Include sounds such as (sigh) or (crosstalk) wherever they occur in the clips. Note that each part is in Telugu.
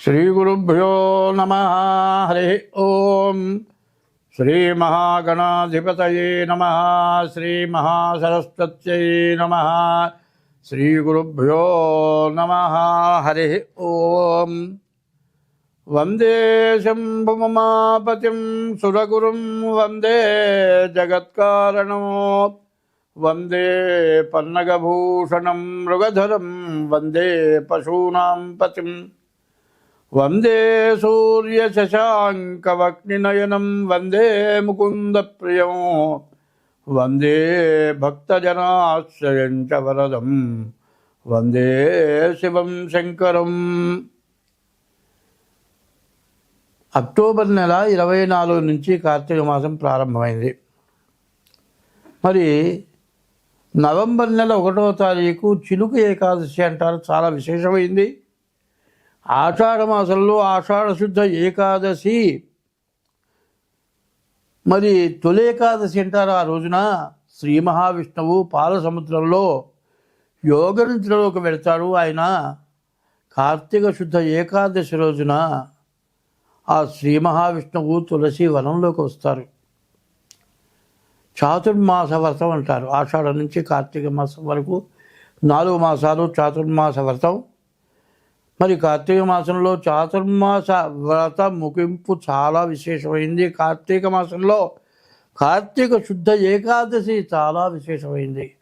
శ్రీగురుభ్యో నమ హరి ఓం శ్రీమహాగణాధిపతయే నమ శ్రీమహాసరస్వత్యై నమ శ్రీగురుభ్యో నమ హరి ఓం వందే శంభుమమాపతిం సురగురుం వందే జగత్కారణం వందే పన్నగభూషణం మృగధరం వందే పశూనాం పతిం వందే సూర్యశశాంకవక్నినయనం వందే ముకుంద ప్రియం వందే భక్తజనాశ్రయం చ వరదం. వందే శివం శంకరం. అక్టోబర్ నెల ఇరవై నాలుగు నుంచి కార్తీక మాసం ప్రారంభమైంది. మరి నవంబర్ నెల ఒకటో తారీఖు చిలుక ఏకాదశి అంటారు. చాలా విశేషమైంది. ఆషాఢ మాసంలో ఆషాఢ శుద్ధ ఏకాదశి. మరి తొలి ఏకాదశి అంటారు ఆ రోజున శ్రీ మహావిష్ణువు పాల సముద్రంలో యోగ నిద్రలోకి వెళ్తాడు ఆయన కార్తీక శుద్ధ ఏకాదశి రోజున ఆ శ్రీ మహావిష్ణువు తులసి వనంలోకి వస్తారు. చాతుర్మాస వ్రతం అంటారు. ఆషాఢ నుంచి కార్తీక మాసం వరకు నాలుగు మాసాలు చాతుర్మాస వ్రతం. మరి కార్తీక మాసంలో చాతుర్మాస వ్రత ముగింపు చాలా విశేషమైంది. కార్తీక మాసంలో కార్తీక శుద్ధ ఏకాదశి చాలా విశేషమైంది.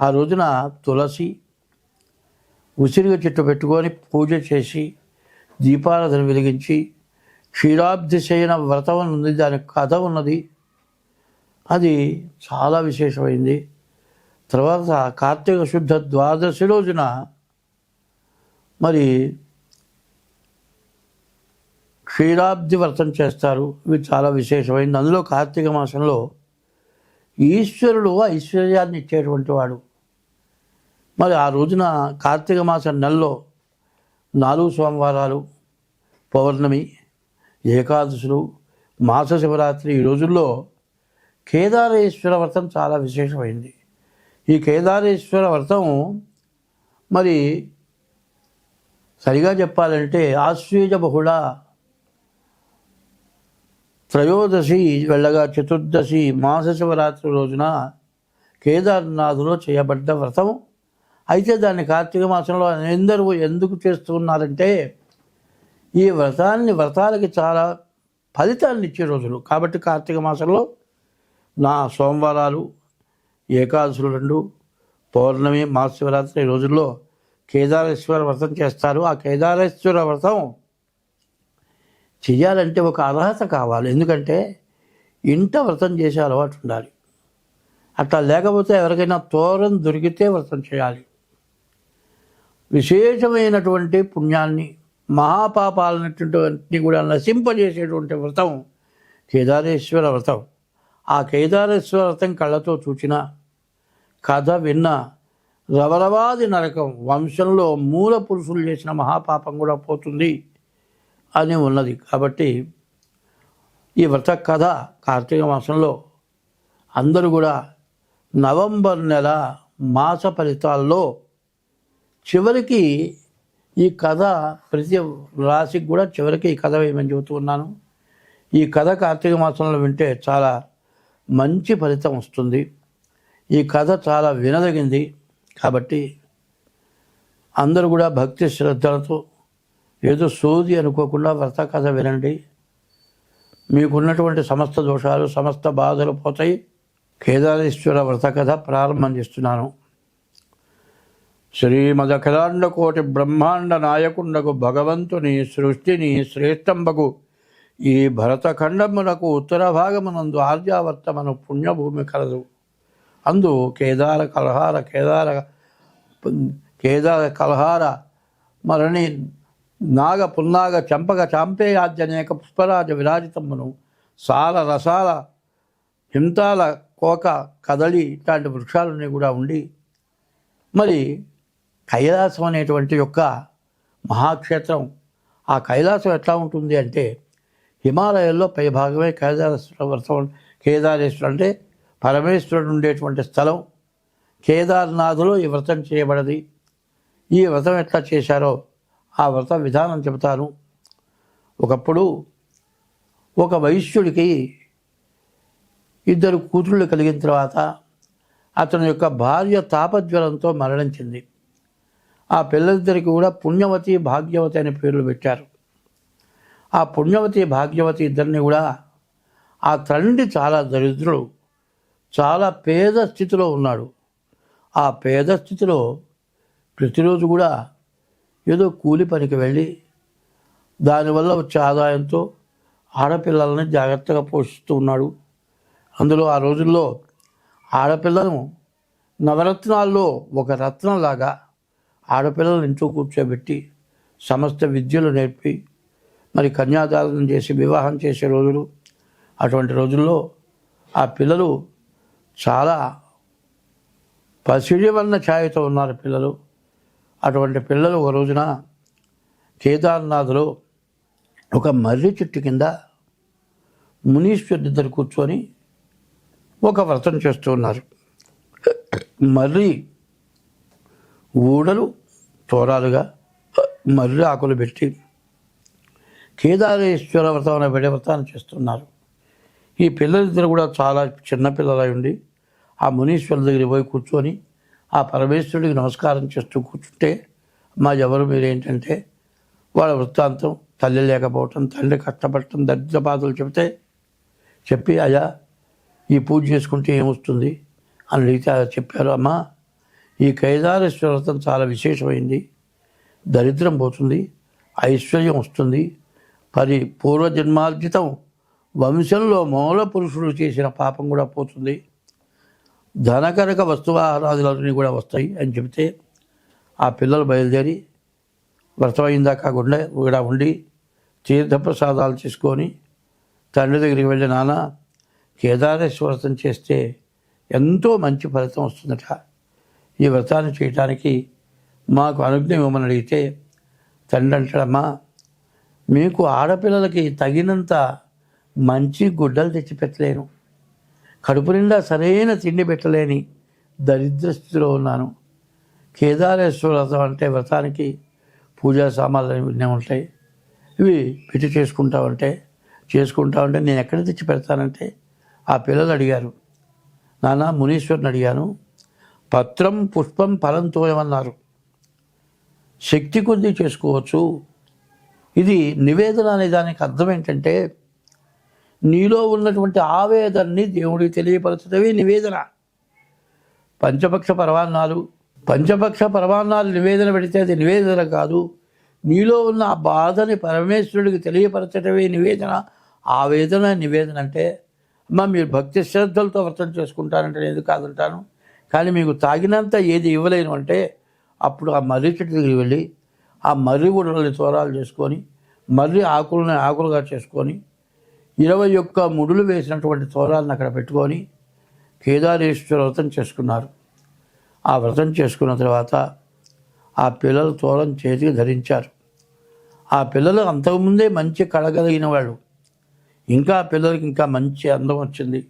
ఆ రోజున తులసి ఉసిరిగ చెట్టు పెట్టుకొని పూజ చేసి దీపారాధన వెలిగించి క్షీరాబ్దిశయన వ్రతం ఉంది. దాని కథ ఉన్నది. అది చాలా విశేషమైంది. తర్వాత కార్తీక శుద్ధ ద్వాదశి రోజున మరి క్షీరాబ్ది వ్రతం చేస్తారు. ఇవి చాలా విశేషమైంది. అందులో కార్తీక మాసంలో ఈశ్వరుడు ఐశ్వర్యాన్ని ఇచ్చేటువంటి వాడు. మరి ఆ రోజున కార్తీక మాసం నెలలో నాలుగు సోమవారాలు పౌర్ణమి ఏకాదశులు మాస శివరాత్రి ఈ రోజుల్లో కేదారేశ్వర వ్రతం చాలా విశేషమైంది. ఈ కేదారేశ్వర వ్రతం మరి సరిగా చెప్పాలంటే ఆశ్వేజ బహుళ. త్రయోదశి వెళ్ళగా చతుర్దశి మాస శివరాత్రి రోజున కేదార్నాథ్లో చేయబడ్డ వ్రతం అయితే దాన్ని కార్తీక మాసంలో అందరూ ఎందుకు చేస్తున్నారంటే ఈ వ్రతాన్ని వ్రతాలకి చాలా ఫలితాన్ని ఇచ్చే రోజులు. కాబట్టి కార్తీక మాసంలో నా సోమవారాలు ఏకాదశులు రెండు పౌర్ణమి మహాశివరాత్రి రోజుల్లో కేదారేశ్వర వ్రతం చేస్తారు. ఆ కేదారేశ్వర వ్రతం చేయాలంటే ఒక అర్హత కావాలి. ఎందుకంటే ఇంట వ్రతం చేసే అలవాటు ఉండాలి. అట్లా లేకపోతే ఎవరికైనా తోరం దొరికితే వ్రతం చేయాలి. విశేషమైనటువంటి పుణ్యాన్ని మహాపాపాలన్నటువంటి కూడా నశింపజేసేటువంటి వ్రతం కేదారేశ్వర వ్రతం. ఆ కేదారేశ్వర వ్రతం కళ్ళతో చూచిన కథ విన్న రవరవాది నరకం వంశంలో మూల పురుషులు చేసిన మహాపాపం కూడా పోతుంది అని ఉన్నది. కాబట్టి ఈ వ్రత కథ కార్తీక మాసంలో అందరూ కూడా నవంబర్ నెల మాస ఫలితాల్లో చివరికి ఈ కథ ప్రతి రాశికి కూడా చివరికి ఈ కథ వేయమని చెబుతూ ఉన్నాను. ఈ కథ కార్తీక మాసంలో వింటే చాలా మంచి ఫలితం వస్తుంది. ఈ కథ చాలా వినదగింది. కాబట్టి అందరూ కూడా భక్తి శ్రద్ధలతో ఏదో సోది అనుకోకుండా వ్రత కథ వినండి. మీకున్నటువంటి సమస్త దోషాలు సమస్త బాధలు పోతాయి. కేదారేశ్వర వ్రత కథ ప్రారంభం చేస్తున్నాను. శ్రీమదఖిలాండ కోటి బ్రహ్మాండ నాయకుండకు భగవంతుని సృష్టిని శ్రేష్టంబకు ఈ భరతఖండమునకు ఉత్తర భాగమునందు ఆర్యావర్తమను పుణ్యభూమి కలదు. అందు కేదార కలహార కేదార కేదార కలహార మరణి నాగ పున్నాగ చంపక చాంపేయాద్యనేక పుష్పరాజ విరాజితమ్మను సాల రసాల హింతాల కోక కదలి ఇట్లాంటి వృక్షాలన్నీ కూడా ఉండి మరి కైలాసం అనేటువంటి యొక్క మహాక్షేత్రం ఆ కైలాసం ఎట్లా ఉంటుంది అంటే హిమాలయాల్లో పై భాగమే కేదారేశ్వర వ్రతం కేదారేశ్వరుడు అంటే పరమేశ్వరుడు ఉండేటువంటి స్థలం కేదార్నాథులో ఈ వ్రతం చేయబడది. ఈ వ్రతం ఎట్లా చేశారో ఆ వ్రత విధానం చెబుతాను. ఒకప్పుడు ఒక వైశ్యుడికి ఇద్దరు కూతుళ్ళు కలిగిన తర్వాత అతని యొక్క భార్య తాపజ్వరంతో మరణించింది ఆ పిల్లలిద్దరికి కూడా పుణ్యవతి భాగ్యవతి అనే పేర్లు పెట్టారు. ఆ పుణ్యవతి భాగ్యవతి ఇద్దరిని కూడా ఆ తండ్రి చాలా దరిద్రుడు. చాలా పేద స్థితిలో ఉన్నాడు. ఆ పేద స్థితిలో ప్రతిరోజు కూడా ఏదో కూలి పనికి వెళ్ళి దానివల్ల వచ్చే ఆదాయంతో ఆడపిల్లల్ని జాగ్రత్తగా పోషిస్తూ ఉన్నాడు. అందులో ఆ రోజుల్లో ఆడపిల్లను నవరత్నాల్లో ఒక రత్నంలాగా ఆడపిల్లలను ఇంట్లో కూర్చోబెట్టి సమస్త విద్యలు నేర్పి మరి కన్యాదానం చేసి వివాహం చేసే రోజులు అటువంటి రోజుల్లో ఆ పిల్లలు చాలా పసిడివన్న ఛాయతో ఉన్నారు పిల్లలు. అటువంటి పిల్లలు ఒక రోజున కేదార్నాథ్లో ఒక మర్రి చెట్టు కింద మునీశ్వరుడిద్దరు కూర్చొని ఒక వ్రతం చేస్తూ ఉన్నారు. మర్రి ఊడలు తోరాలుగా మర్రి ఆకులు పెట్టి కేదారేశ్వర వ్రతం అనే విడే వ్రతాన్ని చేస్తున్నారు. ఈ పిల్లలిద్దరు కూడా చాలా చిన్నపిల్లలై ఉండి ఆ మునీశ్వరుల దగ్గరికి పోయి కూర్చొని ఆ పరమేశ్వరుడికి నమస్కారం చేస్తూ కూర్చుంటే మా ఎవరు మీరు ఏంటంటే వాళ్ళ వృత్తాంతం తల్లి లేకపోవటం తల్లి కష్టపడటం దరిద్ర బాధలు చెబితే చెప్పి అయ్యా ఈ పూజ చేసుకుంటే ఏమొస్తుంది? అని అడిగితే చెప్పారు అమ్మా ఈ కైదారేశ్వర వ్రతం చాలా విశేషమైంది. దరిద్రం పోతుంది ఐశ్వర్యం వస్తుంది. పరి పూర్వజన్మార్జితం వంశంలో మూల పురుషుడు చేసిన పాపం కూడా పోతుంది. ధనకరక వస్తువాహారాదులన్నీ కూడా వస్తాయి అని చెబితే ఆ పిల్లలు బయలుదేరి వ్రతమైందాక గుండె కూడా ఉండి తీర్థప్రసాదాలు తీసుకొని తండ్రి దగ్గరికి వెళ్ళి నాన్న కేదారేశ్వర వ్రతం చేస్తే ఎంతో మంచి ఫలితం వస్తుందట. ఈ వ్రతాన్ని చేయటానికి మాకు అనుజ్ఞ ఇవ్వమని అడిగితే తండ్రి అంటాడమ్మా మీకు ఆడపిల్లలకి తగినంత మంచి గుడ్డలు తెచ్చిపెట్టలేను. కడుపు నిండా సరైన తిండి పెట్టలేని దరిద్ర స్థితిలో ఉన్నాను. కేదారేశ్వర వ్రతం అంటే వ్రతానికి పూజా సామాన్లు ఇవన్నీ ఉంటాయి. ఇవి పెట్టి చేసుకుంటా ఉంటే నేను ఎక్కడ తెచ్చి పెడతానంటే ఆ పిల్లలు అడిగారు. నాన్న మునీశ్వరుని అడిగాను. పత్రం పుష్పం ఫలం తోయమన్నారు. శక్తి కొద్దీ చేసుకోవచ్చు. ఇది నివేదన అనే దానికి అర్థం ఏంటంటే నీలో ఉన్నటువంటి ఆవేదనని దేవుడికి తెలియపరచడమే నివేదన. పంచపక్ష పరమాన్నాలు పంచపక్ష పరమాన్నాలు నివేదన పెడితే అది నివేదన కాదు. నీలో ఉన్న ఆ బాధని పరమేశ్వరుడికి తెలియపరచడమే నివేదన. ఆవేదన నివేదన అంటే అమ్మ మీరు భక్తి శ్రద్ధలతో వ్రతం చేసుకుంటారంటే నేను కాదంటాను కానీ మీకు తాగినంత ఏది ఇవ్వలేను అంటే అప్పుడు ఆ మర్రి చెట్టు దగ్గరికి వెళ్ళి ఆ మర్రి గుడ్డలని తోరాలు చేసుకొని మర్రి ఆకులని ఆకులుగా చేసుకొని ఇరవై ఒక్క ముడులు వేసినటువంటి తోరాలను అక్కడ పెట్టుకొని కేదారేశ్వర వ్రతం చేసుకున్నారు. ఆ వ్రతం చేసుకున్న తర్వాత ఆ పిల్లలు తోరం చేతికి ధరించారు. ఆ పిల్లలు అంతకుముందే మంచి కళగలిగిన వాళ్ళు. ఇంకా ఆ పిల్లలకి ఇంకా మంచి అందం వచ్చింది.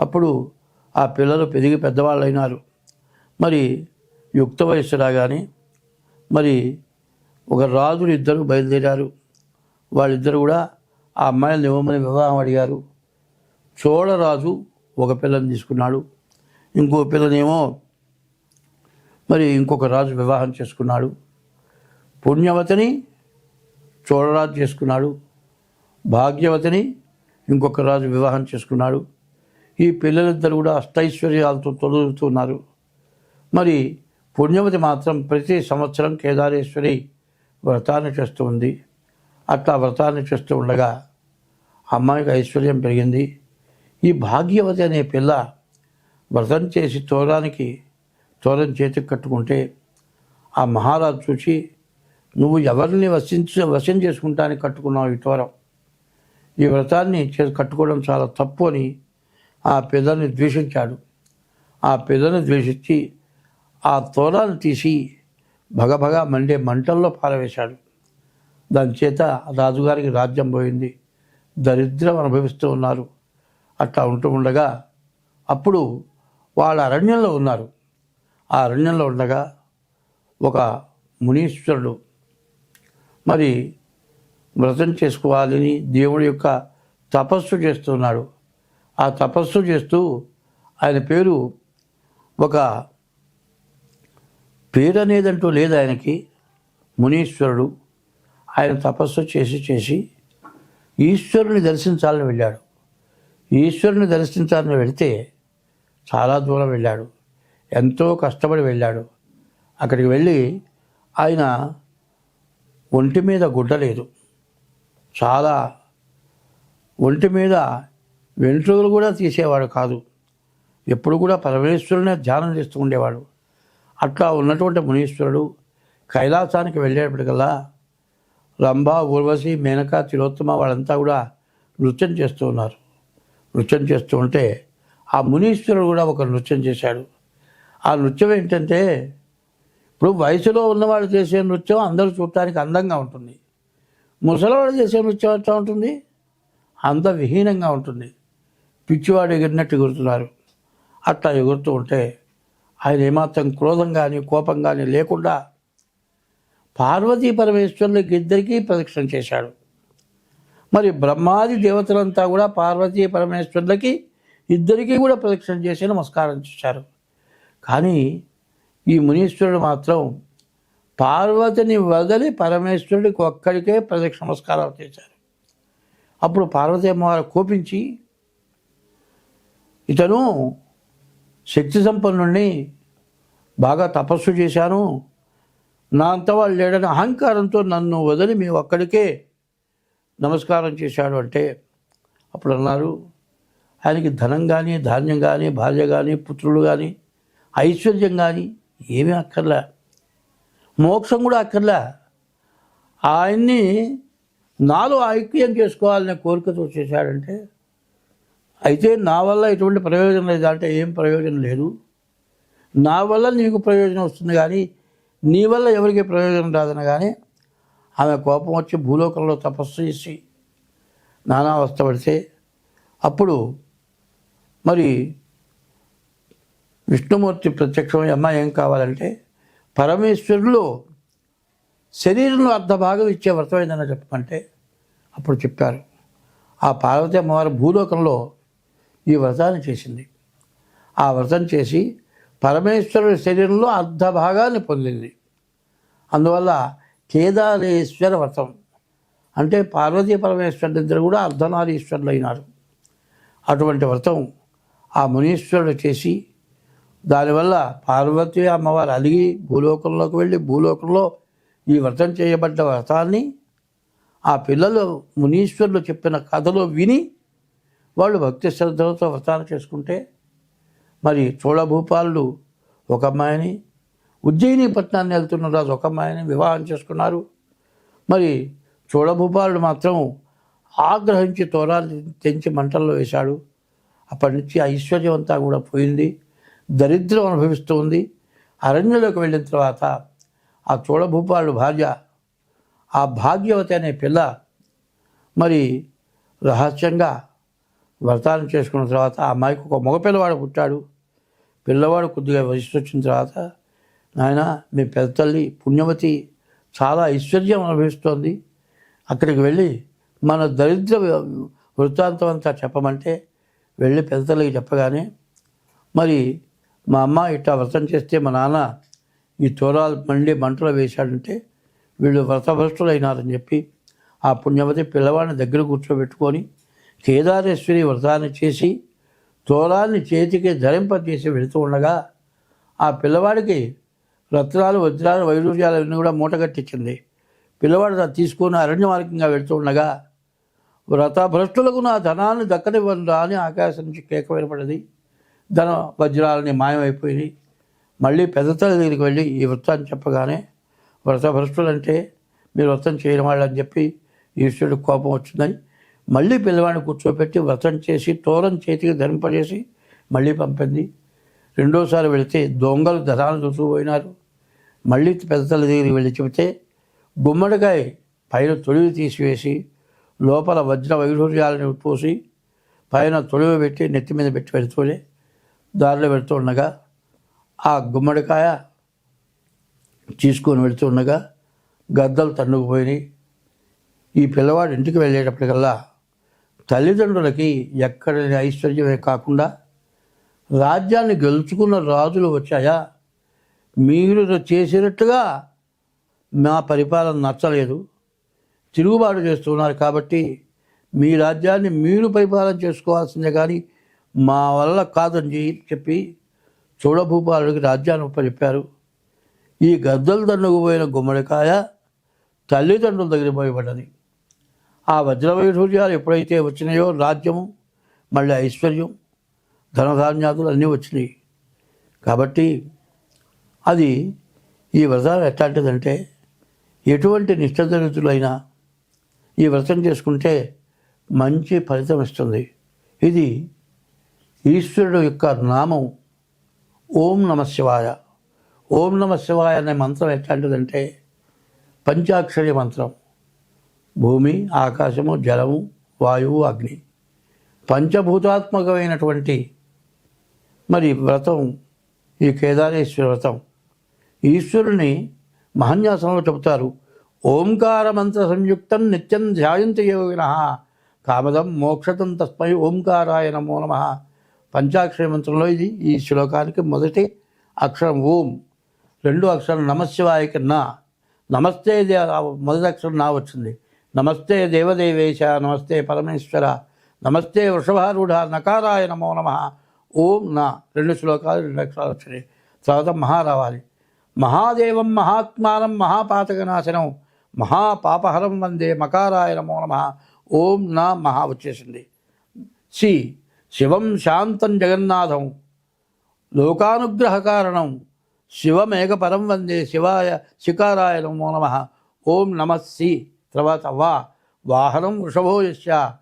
అప్పుడు ఆ పిల్లలు పెరిగి పెద్దవాళ్ళు అయినారు మరి యుక్త వయస్సు రాగానే మరి ఒక రాజులు ఇద్దరు బయలుదేరారు. వాళ్ళిద్దరు కూడా ఆ అమ్మాయిని ఇవ్వమని వివాహం అడిగారు. చోళరాజు ఒక పిల్లని తీసుకున్నాడు. ఇంకో పిల్లనేమో మరి ఇంకొక రాజు వివాహం చేసుకున్నాడు. పుణ్యవతిని చోళరాజు చేసుకున్నాడు. భాగ్యవతిని ఇంకొక రాజు వివాహం చేసుకున్నాడు. ఈ పిల్లలిద్దరు కూడా అష్టైశ్వర్యాలతో తొలుగుతున్నారు మరి పుణ్యవతి మాత్రం ప్రతి సంవత్సరం కేదారేశ్వరి వ్రతాన్ని చేస్తూ ఉంది. అట్లా వ్రతాన్ని చేస్తూ ఉండగా అమ్మాయికి ఐశ్వర్యం పెరిగింది. ఈ భాగ్యవతి అనే పిల్ల వ్రతం చేసి తోరానికి తోరం చేతికి కట్టుకుంటే ఆ మహారాజు చూసి నువ్వు ఎవరిని వసించ వశం చేసుకుంటానికి కట్టుకున్నావు ఈ తోరం? ఈ వ్రతాన్ని చే కట్టుకోవడం చాలా తప్పు అని ఆ పిల్లని ద్వేషించాడు. ఆ పిల్లని ద్వేషించి ఆ తోరాన్ని తీసి భగభగ మండే మంటల్లో పారవేశాడు. దాని చేత రాజుగారికి రాజ్యం పోయింది. దరిద్రం అనుభవిస్తూ ఉన్నారు. అట్లా ఉంటూ ఉండగా అప్పుడు వాళ్ళ అరణ్యంలో ఉన్నారు. ఆ అరణ్యంలో ఉండగా ఒక మునీశ్వరుడు మరి వ్రతం చేసుకోవాలని దేవుడి యొక్క తపస్సు చేస్తున్నాడు. ఆ తపస్సు చేస్తూ ఆయన పేరు ఒక పేరు అనేదంటూ లేదు ఆయనకి. మునీశ్వరుడు ఆయన తపస్సు చేసి చేసి ఈశ్వరుని దర్శించాలని వెళ్ళాడు. ఈశ్వరుని దర్శించాలని వెళితే చాలా దూరం వెళ్ళాడు. ఎంతో కష్టపడి వెళ్ళాడు. అక్కడికి వెళ్ళి ఆయన ఒంటి మీద గుడ్డ లేదు. చాలా ఒంటి మీద వెంట్రుకలు కూడా తీసేవాడు కాదు. ఎప్పుడు కూడా పరమేశ్వరునే ధ్యానం చేస్తూ ఉండేవాడు. అట్లా ఉన్నటువంటి మునీశ్వరుడు కైలాసానికి వెళ్ళేటప్పటికల్లా రంభ ఊర్వశి మేనక తిలోత్తమ వాళ్ళంతా కూడా నృత్యం చేస్తూ ఉన్నారు. నృత్యం చేస్తూ ఉంటే ఆ మునీశ్వరుడు కూడా ఒక నృత్యం చేశాడు. ఆ నృత్యం ఏంటంటే ఇప్పుడు వయసులో ఉన్నవాళ్ళు చేసే నృత్యం అందరూ చూడటానికి అందంగా ఉంటుంది. ముసలివాడు చేసే నృత్యం ఎట్లా ఉంటుంది? అంత విహీనంగా ఉంటుంది. పిచ్చివాడు ఎగిరినట్టు ఎగురుతున్నారు. అట్లా ఎగురుతూ ఉంటే ఆయన ఏమాత్రం క్రోధం కానీ కోపం కానీ లేకుండా పార్వతీ పరమేశ్వరులకి ఇద్దరికీ ప్రదక్షిణ చేశాడు. మరి బ్రహ్మాది దేవతలంతా కూడా పార్వతీ పరమేశ్వరులకి ఇద్దరికీ కూడా ప్రదక్షిణ చేసి నమస్కారం చేశారు. కానీ ఈ మునీశ్వరుడు మాత్రం పార్వతిని వదిలి పరమేశ్వరుడికి ఒక్కడికే ప్రదక్షిణ నమస్కారాలు చేశారు. అప్పుడు పార్వతీ అమ్మవారు కోపించి ఇతను శక్తి సంపన్నుణ్ణి బాగా తపస్సు చేశాను. నా అంతవాళ్ళు లేడని అహంకారంతో నన్ను వదిలి మేము ఒక్కడికే నమస్కారం చేశాడు అంటే అప్పుడు అన్నారు ఆయనకి ధనం కానీ ధాన్యం కానీ భార్య కానీ పుత్రులు కానీ ఐశ్వర్యం కానీ ఏమీ అక్కర్లే. మోక్షం కూడా అక్కర్లే. ఆయన్ని నాలో ఐక్యం చేసుకోవాలనే కోరికతో చేశాడంటే అయితే నా వల్ల ఎటువంటి ప్రయోజనం లేదు అంటే ఏం ప్రయోజనం లేదు. నా వల్ల నీకు ప్రయోజనం వస్తుంది కానీ నీ వల్ల ఎవరికి ప్రయోజనం రాదని కానీ ఆమె కోపం వచ్చి భూలోకంలో తపస్సు చేసి నానావస్థ పడితే అప్పుడు మరి విష్ణుమూర్తి ప్రత్యక్షమై అమ్మ ఏం కావాలంటే పరమేశ్వరులో శరీరంలో అర్ధ భాగం ఇచ్చే వ్రతం ఏదైనా చెప్పమంటే అప్పుడు చెప్పారు. ఆ పార్వతి అమ్మవారు భూలోకంలో ఈ వ్రతాన్ని చేసింది. ఆ వ్రతం చేసి పరమేశ్వరుడి శరీరంలో అర్ధ భాగాన్ని పొందింది. అందువల్ల కేదారేశ్వర వ్రతం అంటే పార్వతీ పరమేశ్వరుడు ఇద్దరు కూడా అర్ధనారీశ్వరులు అయినారు అటువంటి వ్రతం ఆ మునీశ్వరుడు చేసి దానివల్ల పార్వతీ అమ్మవారు అలిగి భూలోకంలోకి వెళ్ళి భూలోకంలో ఈ వ్రతం చేయబడ్డ వ్రతాన్ని ఆ పిల్లలు మునీశ్వరులు చెప్పిన కథలో విని వాళ్ళు భక్తి శ్రద్ధలతో వ్రతాలు చేసుకుంటే మరి చోళభూపాలు ఒక అమ్మాయిని ఉజ్జయిని పట్టణాన్ని వెళ్తున్న రాజు ఒక అమ్మాయిని వివాహం చేసుకున్నారు. మరి చోళభూపాలుడు మాత్రం ఆగ్రహించి తోరాలు తెంచి మంటల్లో వేశాడు. అప్పటి నుంచి ఐశ్వర్యం అంతా కూడా పోయింది. దరిద్రం అనుభవిస్తూ ఉంది. అరణ్యంలోకి వెళ్ళిన తర్వాత ఆ చోళభూపాలుడు భార్య ఆ భాగ్యవతి అనే పిల్ల మరి రహస్యంగా వ్రతాన్ని చేసుకున్న తర్వాత ఆ అమ్మాయికి ఒక మగపిల్లవాడు పుట్టాడు. పిల్లవాడు కొద్దిగా వయసు వచ్చిన తర్వాత నాయన మీ పెద్ద తల్లి పుణ్యవతి చాలా ఐశ్వర్యం అనుభవిస్తోంది. అక్కడికి వెళ్ళి మన దరిద్ర వృత్తాంతం అంతా చెప్పమంటే వెళ్ళి పెద్ద తల్లికి చెప్పగానే మరి మా అమ్మ ఇట్లా వ్రతం చేస్తే మా నాన్న ఈ తోరాలు మండి మంటలు వేశాడంటే వీళ్ళు వ్రతభ్రష్టులైనారని చెప్పి ఆ పుణ్యవతి పిల్లవాడిని దగ్గర కూర్చోబెట్టుకొని కేదారేశ్వరి వ్రతాన్ని చేసి తోరాన్ని చేతికి ధరింపజేసి వెళుతూ ఉండగా ఆ పిల్లవాడికి రత్నాలు వజ్రాలు వైడూర్యాలు అన్నీ కూడా మూటగట్టించింది. పిల్లవాడు తీసుకుని అరణ్య మార్గంగా వెళుతూ ఉండగా వ్రతభ్రష్టులకు నా ధనాన్ని దక్కనివ్వనురా అని ఆకాశం నుంచి కేక వినపడింది. ధన వజ్రాలని మాయమైపోయినాయి. మళ్ళీ పెద్ద తల్లి దగ్గరికి వెళ్ళి ఈ వృత్తాన్ని చెప్పగానే వ్రతభ్రష్టులంటే మీరు వ్రతం చేయని వాళ్ళని చెప్పి ఈశ్వరుడికి కోపం వచ్చిందని మళ్ళీ పిల్లవాడిని కూర్చోబెట్టి వ్రతం చేసి తోరం చేతికి ధరింపజేసి మళ్ళీ పంపింది. రెండోసారి వెళితే దొంగలు ధనాలు చూసుకుపోయినారు మళ్ళీ పెద్ద తల్లి దగ్గరికి వెళ్ళి చెబితే గుమ్మడికాయ పైన తొలివి తీసివేసి లోపల వజ్ర వైఢూర్యాలను పోసి పైన తొలివి పెట్టి నెత్తి మీద పెట్టి పెడుతూనే దారిలో పెడుతూ ఉండగా ఆ గుమ్మడికాయ తీసుకొని వెళుతుండగా గద్దలు తన్నుకుపోయినాయి. ఈ పిల్లవాడు ఇంటికి వెళ్ళేటప్పటికల్లా తల్లిదండ్రులకి ఎక్కడ ఐశ్వర్యమే కాకుండా రాజ్యాన్ని గెలుచుకున్న రాజులు వచ్చాయా? మీరు చేసినట్టుగా మా పరిపాలన నచ్చలేదు. తిరుగుబాటు చేస్తున్నారు కాబట్టి మీ రాజ్యాన్ని మీరు పరిపాలన చేసుకోవాల్సిందే కానీ మా వల్ల కాదని చెప్పి చూడభూపాలుడికి రాజ్యాన్ని పలిపారు ఈ గద్దలు దండకు పోయిన గుమ్మడికాయ తల్లిదండ్రుల దగ్గర పోయబడ్డది. ఆ వజ్రవైఢూర్యాలు ఎప్పుడైతే వచ్చినాయో రాజ్యము మళ్ళీ ఐశ్వర్యం ధనధాన్యాదులు అన్నీ వచ్చినాయి. కాబట్టి అది ఈ వ్రతాలు ఎట్లాంటిదంటే ఎటువంటి నిష్టదరిద్రులైనా ఈ వ్రతం చేసుకుంటే మంచి ఫలితం ఇస్తుంది ఇది ఈశ్వరుడు యొక్క నామం ఓం నమ శివాయ. ఓం నమ శివాయ అనే మంత్రం ఎట్లాంటిదంటే పంచాక్షరి మంత్రం. భూమి ఆకాశము జలము వాయువు అగ్ని. పంచభూతాత్మకమైనటువంటి మరి వ్రతం ఈ కేదారేశ్వర వ్రతం. ఈశ్వరుని మహన్యాసంలో చెబుతారు ఓంకార మంత్ర సంయుక్తం నిత్యం ధ్యాయంతి యోగిన కామదం మోక్షతం తస్మై ఓంకారాయ నమో నమ. పంచాక్షరి మంత్రంలో ఇది ఈ శ్లోకానికి మొదటి అక్షరం ఓం రెండు అక్షరం నమశివాయకి నా నమస్తే మొదటి అక్షరం నా వచ్చింది. నమస్తే దేవదేవేశ నమస్తే పరమేశ్వర నమస్తే వృషభారూఢ నకారాయ నమో నమ. ఓం నా. రెండు శ్లోకాలు రెండు అక్షరాలు వచ్చినాయి తర్వాత మహా రావాలి మహాదేవం మహాత్మానం మహాపాతకనాశనం మహాపాపహరం వందే మకారాయ నమో నమ. ఓం నా మహా వచ్చేసింది. సి. శివం శాంతం జగన్నాథం. లోకానుగ్రహ కారణం. శివమేకపరం వందే శివాయ శికారాయ నమో నమ. ఓం నమస్సి తర్వాత వా వాహనం వృషభో యస్య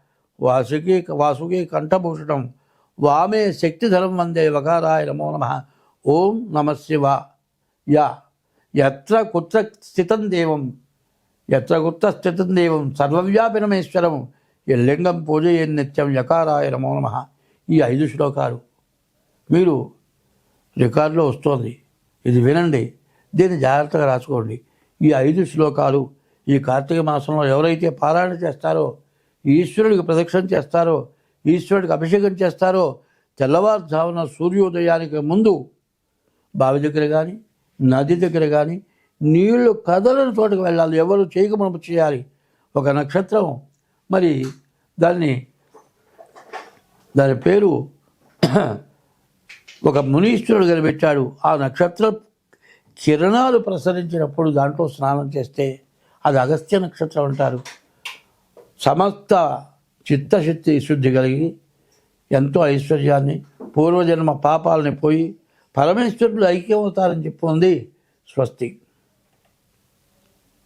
వాసుకి వాసుకి కంఠభూషణం వామే శక్తిధరం వందే వకారాయ నమో నమ. ఓం నమశివ యా ఎత్ర కుత్ర స్థితం దేవం ఎత్ర కుత్ర స్థితం దేవం సర్వవ్యాపినమేశ్వరం ఈ లింగం పూజయే నిత్యం యకారాయ నమో నమ. ఈ ఐదు శ్లోకాలు మీరు రికార్డులో వస్తోంది. ఇది వినండి దీన్ని జాగ్రత్తగా రాసుకోండి. ఈ ఐదు శ్లోకాలు ఈ కార్తీక మాసంలో ఎవరైతే పారాయణ చేస్తారో ఈశ్వరుడికి ప్రదక్షిణ చేస్తారో ఈశ్వరుడికి అభిషేకం చేస్తారో తెల్లవారుజామున సూర్యోదయానికి ముందు బావి దగ్గర కానీ నది దగ్గర కానీ నీళ్ళు కదలని చోటకు వెళ్ళాలి. ఎవరు చేయకమునపు చేయాలి? ఒక నక్షత్రం. మరి దాన్ని దాని పేరు (clears throat) ఒక మునీశ్వరుడు కనిపెట్టాడు. ఆ నక్షత్రం కిరణాలు ప్రసరించినప్పుడు దాంట్లో స్నానం చేస్తే అది అగస్త్య నక్షత్రం అంటారు. సమస్త చిత్తశక్తి శుద్ధి కలిగి ఎంతో ఐశ్వర్యాన్ని పూర్వజన్మ పాపాలని పోయి పరమేశ్వరుడు ఐక్యమవుతారని చెప్పి ఉంది స్వస్తి.